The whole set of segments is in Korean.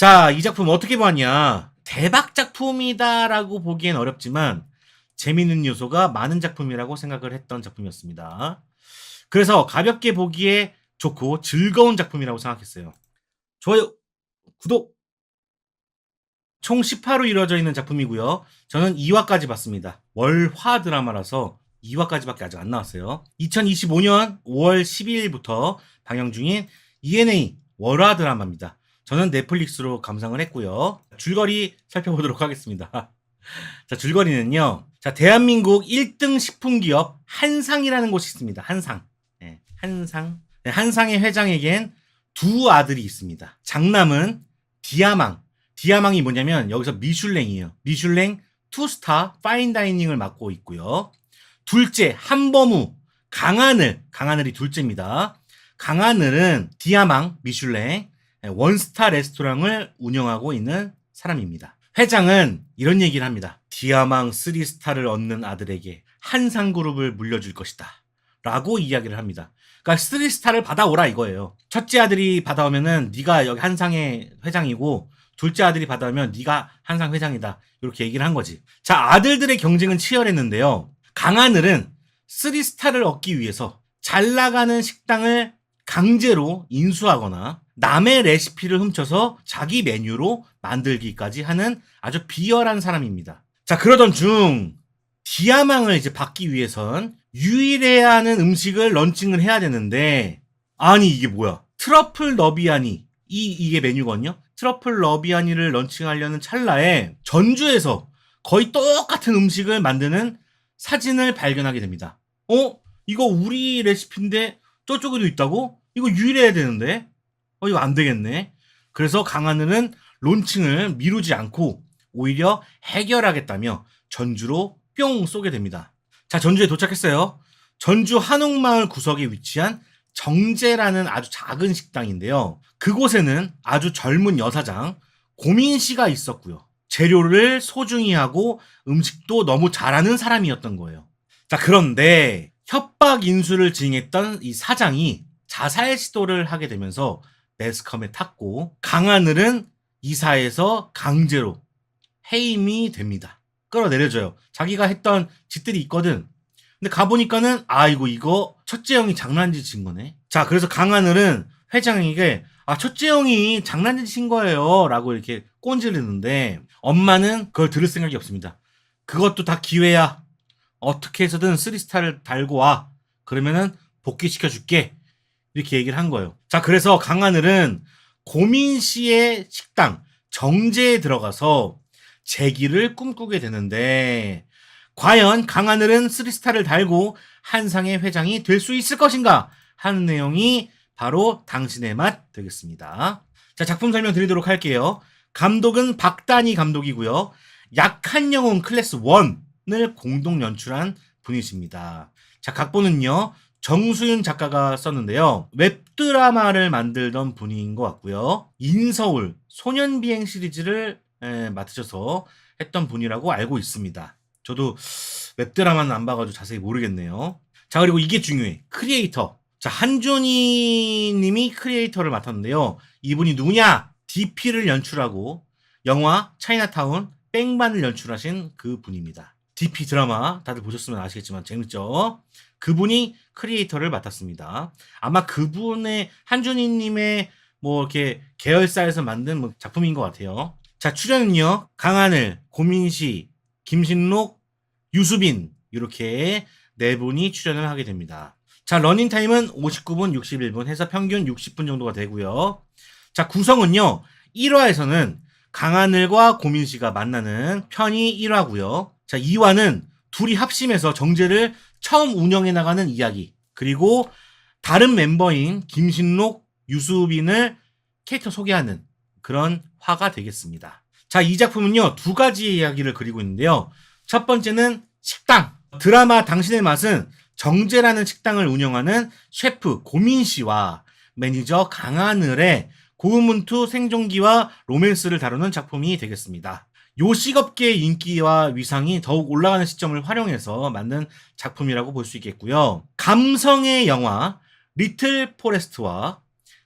자, 이 작품 어떻게 보았냐? 대박 작품이다라고 보기엔 어렵지만 재밌는 요소가 많은 작품이라고 생각을 했던 작품이었습니다. 그래서 가볍게 보기에 좋고 즐거운 작품이라고 생각했어요. 좋아요, 구독! 총 10화로 이루어져 있는 작품이고요. 저는 2화까지 봤습니다. 월화 드라마라서 2화까지밖에 아직 안 나왔어요. 2025년 5월 12일부터 방영 중인 ENA 월화 드라마입니다. 저는 넷플릭스로 감상을 했고요. 줄거리 살펴보도록 하겠습니다. 자, 줄거리는요. 자, 대한민국 1등 식품기업 한상이라는 곳이 있습니다. 한상. 네, 한상. 네, 한상의 회장에겐 두 아들이 있습니다. 장남은 디아망. 디아망이 뭐냐면 여기서 미슐랭이에요. 미슐랭 투스타 파인다이닝을 맡고 있고요. 둘째 한범우 강하늘 강하늘이 둘째입니다. 강하늘은 디아망 미슐랭 원스타 레스토랑을 운영하고 있는 사람입니다. 회장은 이런 얘기를 합니다. 디아망 3스타를 얻는 아들에게 한상그룹을 물려줄 것이다. 라고 이야기를 합니다. 그러니까 3스타를 받아오라 이거예요. 첫째 아들이 받아오면은 네가 여기 한상의 회장이고 둘째 아들이 받아오면 네가 한상 회장이다. 이렇게 얘기를 한 거지. 자, 아들들의 경쟁은 치열했는데요. 강하늘은 3스타를 얻기 위해서 잘 나가는 식당을 강제로 인수하거나 남의 레시피를 훔쳐서 자기 메뉴로 만들기까지 하는 아주 비열한 사람입니다. 자, 그러던 중 디아망을 이제 받기 위해선 유일해야 하는 음식을 런칭을 해야 되는데 아니 이게 뭐야? 트러플 너비아니 이 이게 메뉴거든요. 트러플 너비아니를 런칭하려는 찰나에 전주에서 거의 똑같은 음식을 만드는 사진을 발견하게 됩니다. 어? 이거 우리 레시피인데 저쪽에도 있다고? 이거 유일해야 되는데? 어, 이거 안 되겠네. 그래서 강하늘은 론칭을 미루지 않고 오히려 해결하겠다며 전주로 뿅 쏘게 됩니다. 자, 전주에 도착했어요. 전주 한옥마을 구석에 위치한 정재라는 아주 작은 식당인데요. 그곳에는 아주 젊은 여사장 고민 씨가 있었고요. 재료를 소중히 하고 음식도 너무 잘하는 사람이었던 거예요. 자, 그런데 협박 인수를 지행했던 이 사장이 자살 시도를 하게 되면서 매스컴에 탔고 강하늘은 이사에서 강제로 해임이 됩니다. 끌어내려줘요. 자기가 했던 짓들이 있거든. 근데 가보니까는 아이고 이거 첫째 형이 장난질 친 거네. 자 그래서 강하늘은 회장에게 아 첫째 형이 장난질 친 거예요 라고 이렇게 꼰지르는데 엄마는 그걸 들을 생각이 없습니다. 그것도 다 기회야. 어떻게 해서든 쓰리스타를 달고 와. 그러면은 복귀시켜 줄게. 이렇게 얘기를 한 거예요. 자, 그래서 강하늘은 고민 씨의 식당 정제에 들어가서 재기를 꿈꾸게 되는데 과연 강하늘은 쓰리스타를 달고 한상의 회장이 될 수 있을 것인가 하는 내용이 바로 당신의 맛 되겠습니다. 자, 작품 설명 드리도록 할게요. 감독은 박단희 감독이고요. 약한 영혼 클래스 1을 공동 연출한 분이십니다. 자, 각본은요. 정수윤 작가가 썼는데요. 웹드라마를 만들던 분인 것 같고요. 인서울, 소년비행 시리즈를 에, 맡으셔서 했던 분이라고 알고 있습니다. 저도 웹드라마는 안 봐가지고 자세히 모르겠네요. 자, 그리고 이게 중요해. 크리에이터. 자, 한준희 님이 크리에이터를 맡았는데요. 이분이 누구냐? DP를 연출하고 영화 차이나타운 뺑반을 연출하신 그 분입니다. DP 드라마 다들 보셨으면 아시겠지만 재밌죠? 그분이 크리에이터를 맡았습니다. 아마 그분의 한준희님의 뭐 이렇게 계열사에서 만든 뭐 작품인 것 같아요. 자 출연은요 강하늘, 고민시, 김신록, 유수빈 이렇게 네 분이 출연을 하게 됩니다. 자 러닝 타임은 59분, 61분 해서 평균 60분 정도가 되고요. 자 구성은요 1화에서는 강하늘과 고민씨가 만나는 편이 1화고요. 자 2화는 둘이 합심해서 정제를 처음 운영해 나가는 이야기. 그리고 다른 멤버인 김신록, 유수빈을 캐릭터 소개하는 그런 화가 되겠습니다. 자, 이 작품은요, 두 가지의 이야기를 그리고 있는데요. 첫 번째는 식당. 드라마 당신의 맛은 정재라는 식당을 운영하는 셰프 고민 씨와 매니저 강하늘의 고음문투 생존기와 로맨스를 다루는 작품이 되겠습니다. 요식업계의 인기와 위상이 더욱 올라가는 시점을 활용해서 만든 작품이라고 볼 수 있겠고요. 감성의 영화 리틀 포레스트와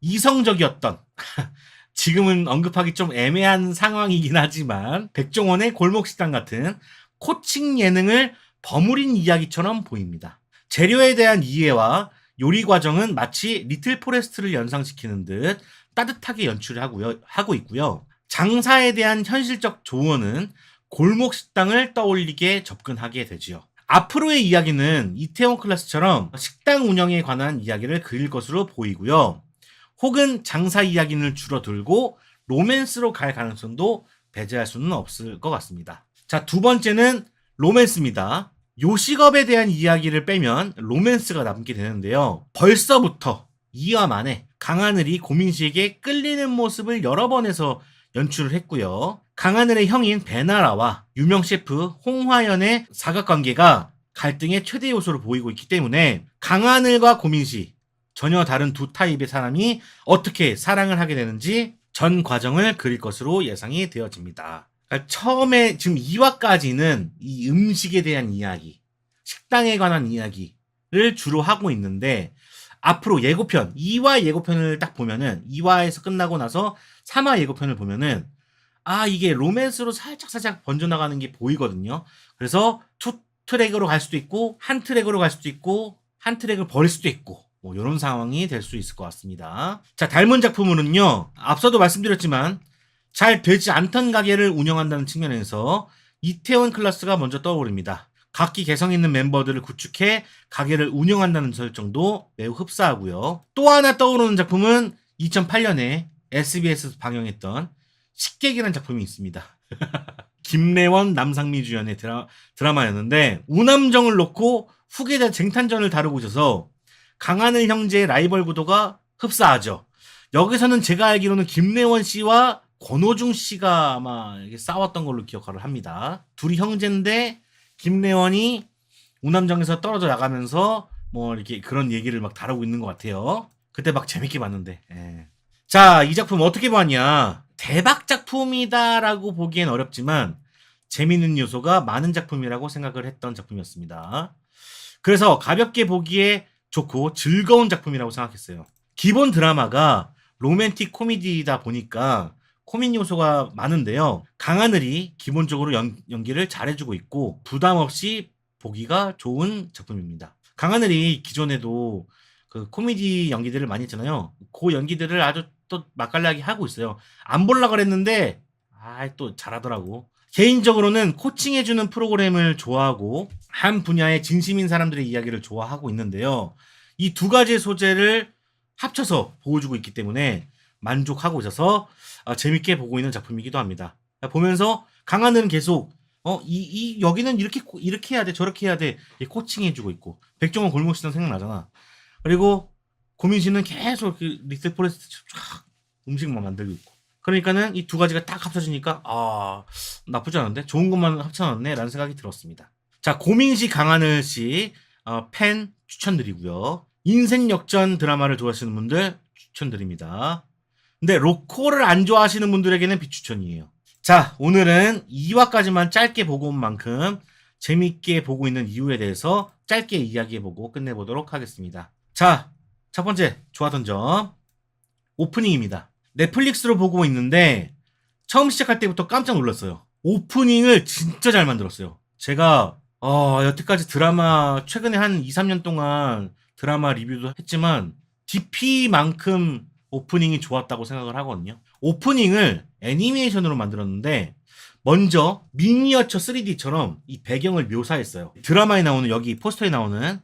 이성적이었던 지금은 언급하기 좀 애매한 상황이긴 하지만 백종원의 골목식당 같은 코칭 예능을 버무린 이야기처럼 보입니다. 재료에 대한 이해와 요리 과정은 마치 리틀 포레스트를 연상시키는 듯 따뜻하게 연출을 하고요, 하고 있고요. 장사에 대한 현실적 조언은 골목 식당을 떠올리게 접근하게 되지요. 앞으로의 이야기는 이태원 클래스처럼 식당 운영에 관한 이야기를 그릴 것으로 보이고요. 혹은 장사 이야기를 줄어들고 로맨스로 갈 가능성도 배제할 수는 없을 것 같습니다. 자, 두 번째는 로맨스입니다. 요식업에 대한 이야기를 빼면 로맨스가 남게 되는데요. 벌써부터 2화 만에 강하늘이 고민씨에게 끌리는 모습을 여러 번 해서 연출을 했고요. 강하늘의 형인 베나라와 유명 셰프 홍화연의 사각관계가 갈등의 최대 요소로 보이고 있기 때문에 강하늘과 고민씨 전혀 다른 두 타입의 사람이 어떻게 사랑을 하게 되는지 전 과정을 그릴 것으로 예상이 되어집니다. 그러니까 처음에 지금 2화까지는 이 음식에 대한 이야기, 식당에 관한 이야기를 주로 하고 있는데 앞으로 예고편, 2화 예고편을 딱 보면은 2화에서 끝나고 나서 3화 예고편을 보면은 아 이게 로맨스로 살짝 살짝 번져나가는 게 보이거든요. 그래서 투 트랙으로 갈 수도 있고 한 트랙으로 갈 수도 있고 한 트랙을 버릴 수도 있고 뭐 이런 상황이 될 수 있을 것 같습니다. 자 닮은 작품으로는요. 앞서도 말씀드렸지만 잘 되지 않던 가게를 운영한다는 측면에서 이태원 클라스가 먼저 떠오릅니다. 각기 개성 있는 멤버들을 구축해 가게를 운영한다는 설정도 매우 흡사하고요. 또 하나 떠오르는 작품은 2008년에 SBS에서 방영했던 식객이라는 작품이 있습니다. 김래원, 남상미 주연의 드라, 드라마였는데 우남정을 놓고 후계자 쟁탄전을 다루고 있어서 강하늘 형제의 라이벌 구도가 흡사하죠. 여기서는 제가 알기로는 김래원 씨와 권호중 씨가 아마 싸웠던 걸로 기억을 합니다. 둘이 형제인데 김래원이 우남정에서 떨어져 나가면서 뭐 이렇게 그런 얘기를 막 다루고 있는 것 같아요. 그때 막 재밌게 봤는데. 예. 자, 이 작품 어떻게 봤냐? 대박 작품이다라고 보기엔 어렵지만 재밌는 요소가 많은 작품이라고 생각을 했던 작품이었습니다. 그래서 가볍게 보기에 좋고 즐거운 작품이라고 생각했어요. 기본 드라마가 로맨틱 코미디다 보니까 코믹 요소가 많은데요. 강하늘이 기본적으로 연, 연기를 잘해주고 있고 부담 없이 보기가 좋은 작품입니다. 강하늘이 기존에도 그 코미디 연기들을 많이 했잖아요. 그 연기들을 아주 또 맛깔나게 하고 있어요. 안 볼라 그랬는데 아 또 잘하더라고. 개인적으로는 코칭해주는 프로그램을 좋아하고 한 분야의 진심인 사람들의 이야기를 좋아하고 있는데요. 이 두 가지 소재를 합쳐서 보여주고 있기 때문에 만족하고 있어서 아, 재밌게 보고 있는 작품이기도 합니다. 보면서 강하늘은 계속 어, 이, 이, 여기는 이렇게, 코- 이렇게 해야 돼, 저렇게 해야 돼, 이 코칭해주고 있고, 백종원 골목시장 생각나잖아. 그리고 고민 씨는 계속 그 리틀 포레스트 쫙 음식만 만들고 있고. 그러니까는 이 두 가지가 딱 합쳐지니까, 아, 나쁘지 않은데? 좋은 것만 합쳐놨네? 라는 생각이 들었습니다. 자, 고민 씨, 강하늘 씨, 어, 팬 추천드리고요. 인생 역전 드라마를 좋아하시는 분들 추천드립니다. 근데 로코를 안 좋아하시는 분들에게는 비추천이에요. 자, 오늘은 2화까지만 짧게 보고 온 만큼 재밌게 보고 있는 이유에 대해서 짧게 이야기해보고 끝내보도록 하겠습니다. 자, 첫 번째 좋았던 점 오프닝입니다. 넷플릭스로 보고 있는데 처음 시작할 때부터 깜짝 놀랐어요. 오프닝을 진짜 잘 만들었어요. 제가 어, 여태까지 드라마 최근에 한 2, 3년 동안 드라마 리뷰도 했지만 DP만큼 오프닝이 좋았다고 생각을 하거든요. 오프닝을 애니메이션으로 만들었는데 먼저 미니어처 3D처럼 이 배경을 묘사했어요. 드라마에 나오는 여기 포스터에 나오는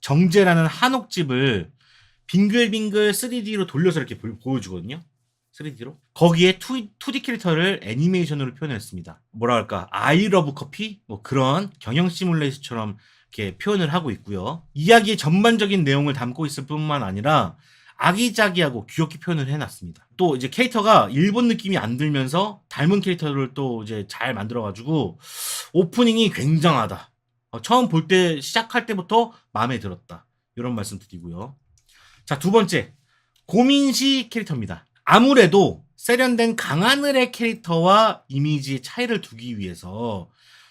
정제라는 한옥집을 빙글빙글 3D로 돌려서 이렇게 보- 보여주거든요. 3D로. 거기에 2, 2D 캐릭터를 애니메이션으로 표현했습니다. 뭐라 할까? 아이 러브 커피? 뭐 그런 경영 시뮬레이션처럼 이렇게 표현을 하고 있고요. 이야기의 전반적인 내용을 담고 있을 뿐만 아니라 아기자기하고 귀엽게 표현을 해놨습니다. 또 이제 캐릭터가 일본 느낌이 안 들면서 닮은 캐릭터를 또 이제 잘 만들어가지고 오프닝이 굉장하다. 어, 처음 볼 때 시작할 때부터 마음에 들었다. 이런 말씀 드리고요. 자, 두 번째. 고민시 캐릭터입니다. 아무래도 세련된 강하늘의 캐릭터와 이미지의 차이를 두기 위해서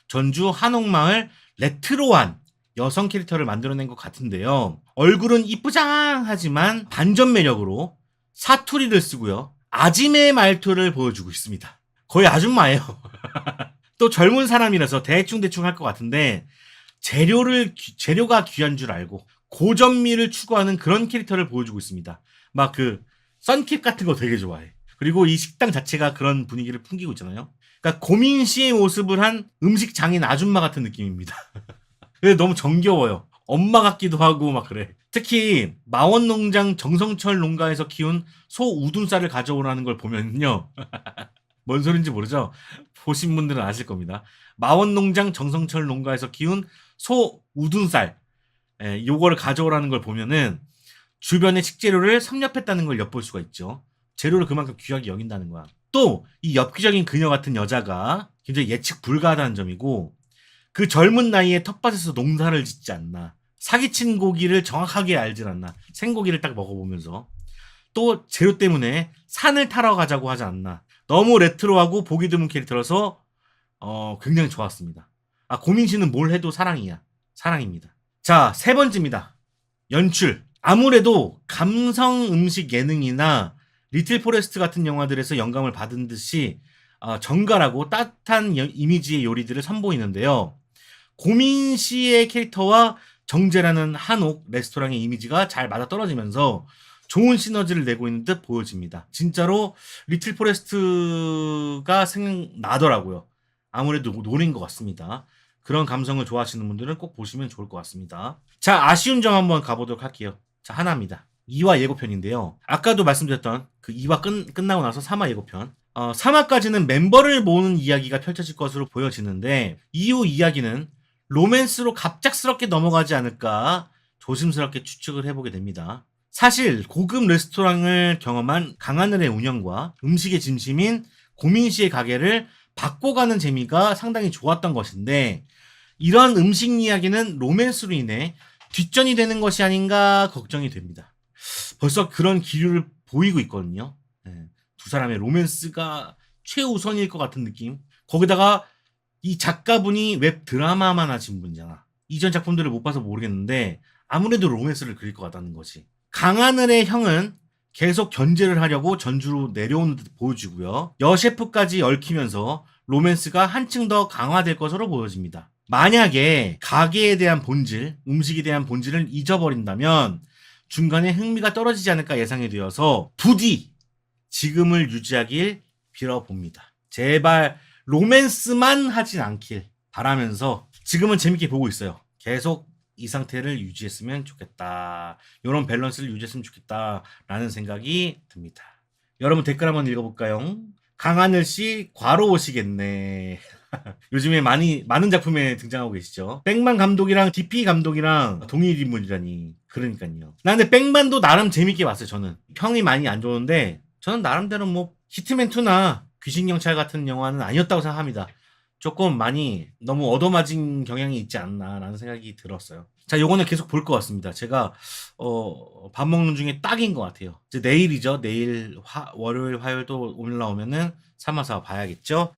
전주 한옥마을 레트로한 여성 캐릭터를 만들어낸 것 같은데요. 얼굴은 이쁘장하지만 반전 매력으로 사투리를 쓰고요. 아지매 말투를 보여주고 있습니다. 거의 아줌마예요. 또 젊은 사람이라서 대충대충 할 것 같은데 재료를 귀- 재료가 귀한 줄 알고 고전미를 추구하는 그런 캐릭터를 보여주고 있습니다. 막 그 썬킵 같은 거 되게 좋아해. 그리고 이 식당 자체가 그런 분위기를 풍기고 있잖아요. 그러니까 고민 씨의 모습을 한 음식 장인 아줌마 같은 느낌입니다. 근데 너무 정겨워요. 엄마 같기도 하고 막 그래. 특히 마원 농장 정성철 농가에서 키운 소 우둔살을 가져오라는 걸 보면요. 뭔 소린지 모르죠? 보신 분들은 아실 겁니다. 마원 농장 정성철 농가에서 키운 소 우둔살 예, 요거를 가져오라는 걸 보면은 주변의 식재료를 섭렵했다는 걸 엿볼 수가 있죠. 재료를 그만큼 귀하게 여긴다는 거야. 또 이 엽기적인 그녀 같은 여자가 굉장히 예측 불가하다는 점이고 그 젊은 나이에 텃밭에서 농사를 짓지 않나. 사기친 고기를 정확하게 알질 않나. 생고기를 딱 먹어보면서. 또 재료 때문에 산을 타러 가자고 하지 않나. 너무 레트로하고 보기 드문 캐릭터라서 어, 굉장히 좋았습니다. 아, 고민 씨는 뭘 해도 사랑이야. 사랑입니다. 자, 세 번째입니다. 연출. 아무래도 감성 음식 예능이나 리틀 포레스트 같은 영화들에서 영감을 받은 듯이 어, 정갈하고 따뜻한 여- 이미지의 요리들을 선보이는데요. 고민 씨의 캐릭터와 정재라는 한옥 레스토랑의 이미지가 잘 맞아떨어지면서 좋은 시너지를 내고 있는 듯 보여집니다. 진짜로 리틀 포레스트가 생각나더라고요. 아무래도 노린 것 같습니다. 그런 감성을 좋아하시는 분들은 꼭 보시면 좋을 것 같습니다. 자, 아쉬운 점 한번 가보도록 할게요. 자, 하나입니다. 2화 예고편인데요. 아까도 말씀드렸던 그 2화 끝, 끝나고 나서 3화 예고편. 어, 3화까지는 멤버를 모으는 이야기가 펼쳐질 것으로 보여지는데, 이후 이야기는 로맨스로 갑작스럽게 넘어가지 않을까 조심스럽게 추측을 해보게 됩니다. 사실 고급 레스토랑을 경험한 강하늘의 운영과 음식의 진심인 고민 씨의 가게를 바꿔가는 재미가 상당히 좋았던 것인데 이런 음식 이야기는 로맨스로 인해 뒷전이 되는 것이 아닌가 걱정이 됩니다. 벌써 그런 기류를 보이고 있거든요. 네, 두 사람의 로맨스가 최우선일 것 같은 느낌. 거기다가 이 작가분이 웹 드라마만 하신 분이잖아. 이전 작품들을 못 봐서 모르겠는데 아무래도 로맨스를 그릴 것 같다는 거지. 강하늘의 형은 계속 견제를 하려고 전주로 내려오는 듯 보여지고요. 여셰프까지 얽히면서 로맨스가 한층 더 강화될 것으로 보여집니다. 만약에 가게에 대한 본질, 음식에 대한 본질을 잊어버린다면 중간에 흥미가 떨어지지 않을까 예상이 되어서 부디 지금을 유지하길 빌어봅니다. 제발 로맨스만 하진 않길 바라면서 지금은 재밌게 보고 있어요. 계속 이 상태를 유지했으면 좋겠다. 이런 밸런스를 유지했으면 좋겠다라는 생각이 듭니다. 여러분 댓글 한번 읽어볼까요? 강하늘 씨 과로 오시겠네. 요즘에 많이 많은 작품에 등장하고 계시죠. 백만 감독이랑 DP 감독이랑 동일 인물이라니. 그러니까요. 나 근데 백만도 나름 재밌게 봤어요. 저는 평이 많이 안 좋은데 저는 나름대로 뭐 히트맨 2나 귀신 경찰 같은 영화는 아니었다고 생각합니다. 조금 많이 너무 얻어맞은 경향이 있지 않나라는 생각이 들었어요. 자, 요거는 계속 볼 것 같습니다. 제가 어, 밥 먹는 중에 딱인 것 같아요. 이제 내일이죠. 내일 화, 월요일, 화요일 또 올라오면은 3화 4화 봐야겠죠.